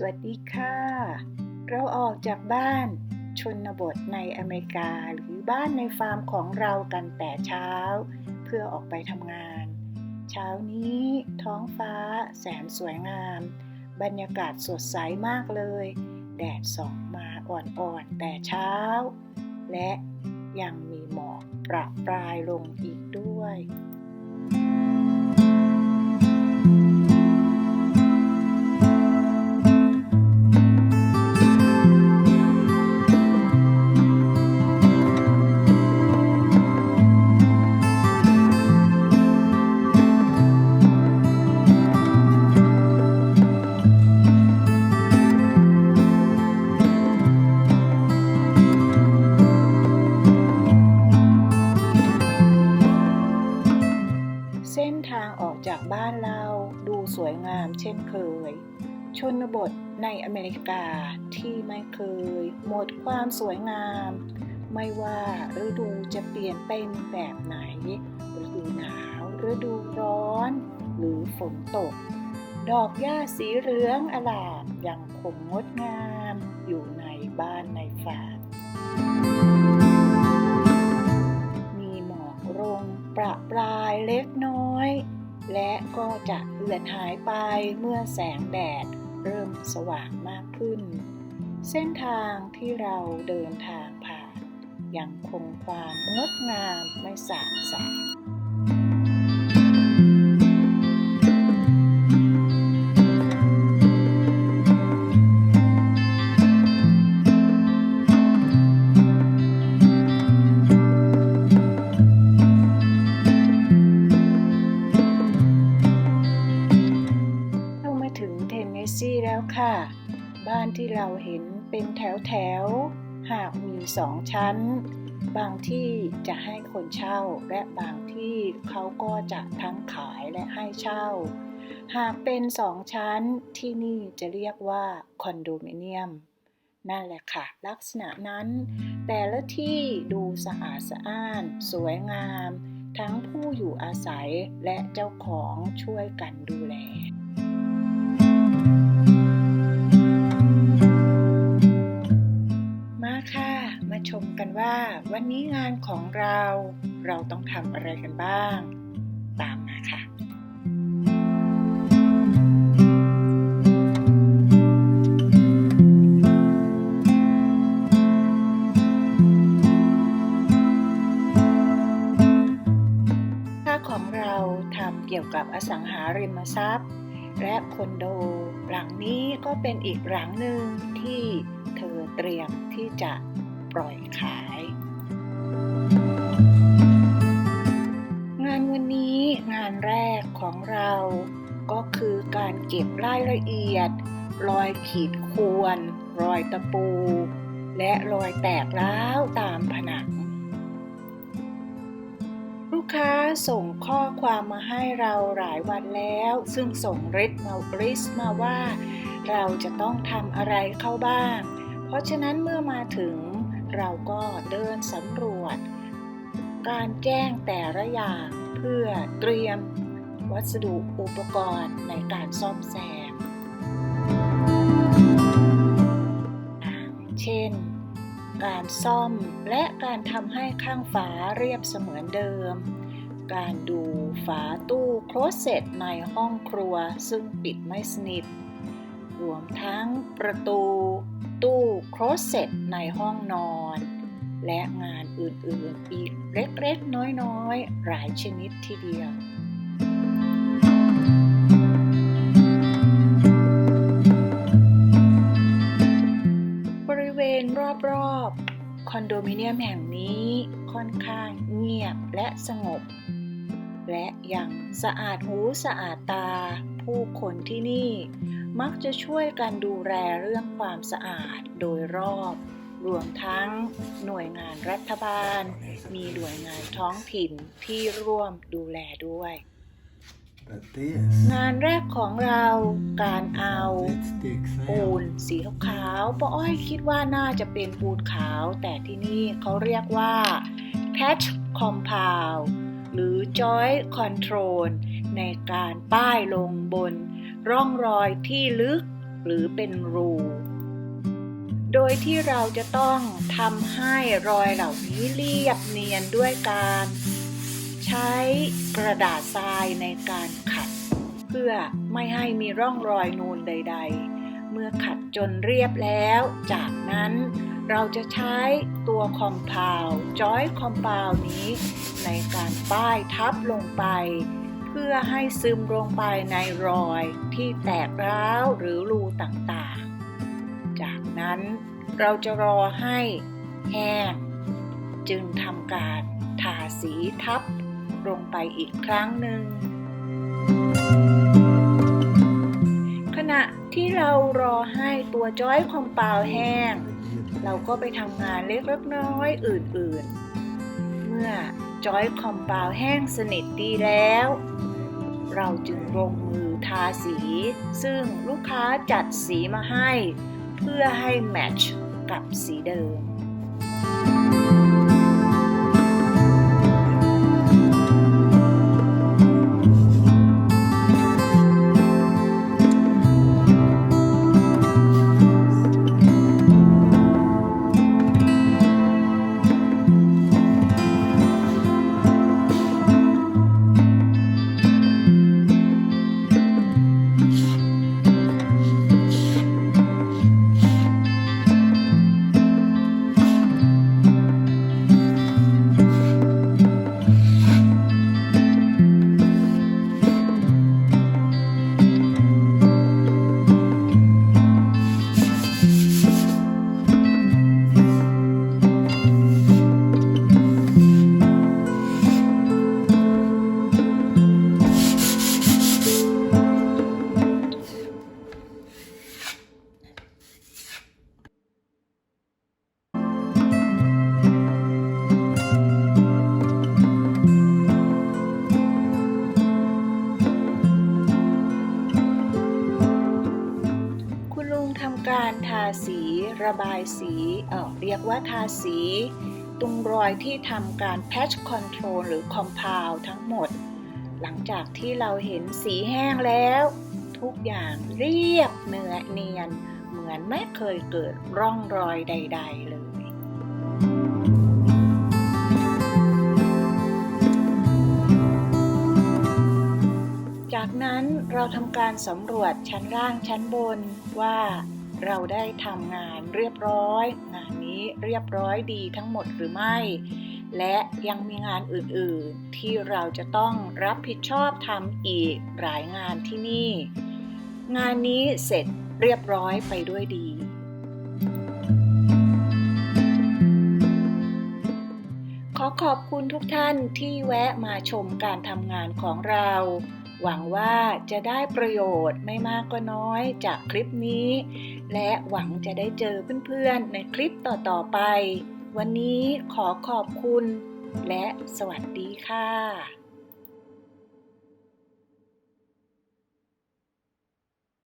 สวัสดีค่ะ เราออกจากบ้านชนบทในอเมริกาหรือบ้านในฟาร์มของเรากันแต่เช้า เพื่อออกไปทำงาน เช้านี้ท้องฟ้าแสนสวยงาม บรรยากาศสดใสมากเลย แดดส่องมาอ่อนๆแต่เช้า และยังมีหมอกประปรายลงอีกด้วยเชนบทในอเมริกาที่ไม่เคย หมดความสวยงาม ไม่ว่าฤดูจะเปลี่ยนเป็นแบบไหน ฤดูหนาวฤดูร้อน หรือฝนตก ดอกหญ้าสีเหลืองอลามยังคงงดงามอยู่ในบ้านในฟาร์มมีหมอกลงประปรายเล็กน้อย และก็จะเลือนหายไปเมื่อแสงแดด เริ่มสว่างมากขึ้น เส้นทางที่เราเดินทางผ่านยังคงความงดงามไม่สาบสาย เราเห็นเป็นแถวแถวๆหากมีสองชั้น บางที่จะให้คนเช่า และบางที่เขาก็จะทั้งขายและให้เช่า หากเป็นสองชั้นที่นี่จะเรียกว่าคอนโดมิเนียม นั่นแหละค่ะ ลักษณะนั้น แต่ละที่ดูสะอาดสะอ้าน สวยงาม ทั้งผู้อยู่อาศัยและเจ้าของช่วยกันดูแล ว่าวันนี้งานของเราเราต้องทำอะไรกันบ้าง ตามมาค่ะ ค่าของเราทำเกี่ยวกับอสังหาริมทรัพย์ และคอนโด หลังนี้ก็เป็นอีกหลังหนึ่งที่เธอเตรียมที่จะ ล่อยขาย งานวันนี้งานแรกของเราก็คือการเก็บรายละเอียด รอยขีดข่วนรอยตะปู และรอยแตกร้าวตามผนัง ลูกค้าส่งข้อความมาให้เราหลายวันแล้ว ซึ่งส่งริสมาริสมาว่า เราจะต้องทำอะไรเข้าบ้าง เพราะฉะนั้นเมื่อมาถึง เราก็เดินสำรวจ การแจ้งแต่ละอย่างเพื่อเตรียมวัสดุอุปกรณ์ในการซ่อมแซม เช่น การซ่อมและการทำให้ข้างฝาเรียบเสมือนเดิม การดูฝาตู้โคลเซตในห้องครัวซึ่งปิดไม่สนิท รวมทั้งประตู ตู้โคลเซ็ตในห้องนอน และงานอื่นๆอีกเล็กๆ น้อยๆ หลายชนิดทีเดียวบริเวณรอบๆ คอนโดมิเนียมแห่งนี้ค่อนข้างเงียบและสงบ และยังสะอาดหูสะอาดตา ผู้คนที่นี่ มักจะช่วยกันดูแลเรื่องความสะอาดโดยรอบ รวมทั้งหน่วยงานรัฐบาล มีหน่วยงานท้องถิ่นที่ร่วมดูแลด้วย งานแรกของเราการเอาปูนสีขาวป้าอ้อยคิดว่าน่าจะเป็นปูนขาว แต่ที่นี่เขาเรียกว่า patch compound หรือ joint control ในการป้ายลงบน ร่องรอยที่ลึกหรือเป็นรู โดยที่เราจะต้องทำให้รอยเหล่านี้เรียบเนียนด้วยการ ใช้กระดาษทรายในการขัด เพื่อไม่ให้มีร่องรอยนูนใด ๆ เมื่อขัดจนเรียบแล้ว จากนั้นเราจะใช้ตัวคอมเพลวจอยคอมเพลวนี้ ในการป้ายทับลงไป พื่อให้ซึมลงไปในรอยที่แตกร้าวหรือรูต่างๆ จากนั้นเราจะรอให้แห้งจึงทำการทาสีทับลงไปอีกครั้งหนึ่ง ขณะที่เรารอให้ตัวจ้อยคอมเปลแห้ง เราก็ไปทำงานเล็กๆน้อยๆอื่นๆ เมื่อจอยคอมเปลแห้งสนิทดีแล้ว เราจึงลงมือทาสี ซึ่งลูกค้าจัดสีมาให้ เพื่อให้แมทช์กับสีเดิม สี ระบายสีเเรียกว่าทาสี ตรงรอยที่ทำการ patch control หรือ compound ทั้งหมด หลังจากที่เราเห็นสีแห้งแล้ว ทุกอย่างเรียบเนื้อเนียน เหมือนไม่เคยเกิดร่องรอยใด ๆ เลยจากนั้นเราทำการสำรวจชั้นล่างชั้นบนว่า เราได้ทำงานเรียบร้อย งานนี้เรียบร้อยดีทั้งหมดหรือไม่ และยังมีงานอื่นๆ ที่เราจะต้องรับผิดชอบทำอีกหลายงานที่นี่ งานนี้เสร็จเรียบร้อยไปด้วยดี ขอขอบคุณทุกท่านที่แวะมาชมการทำงานของเรา หวังว่าจะได้ประโยชน์ไม่มากก็น้อยจากคลิปนี้ และหวังจะได้เจอเพื่อนๆ ในคลิปต่อๆไป วันนี้ขอขอบคุณ และสวัสดีค่ะ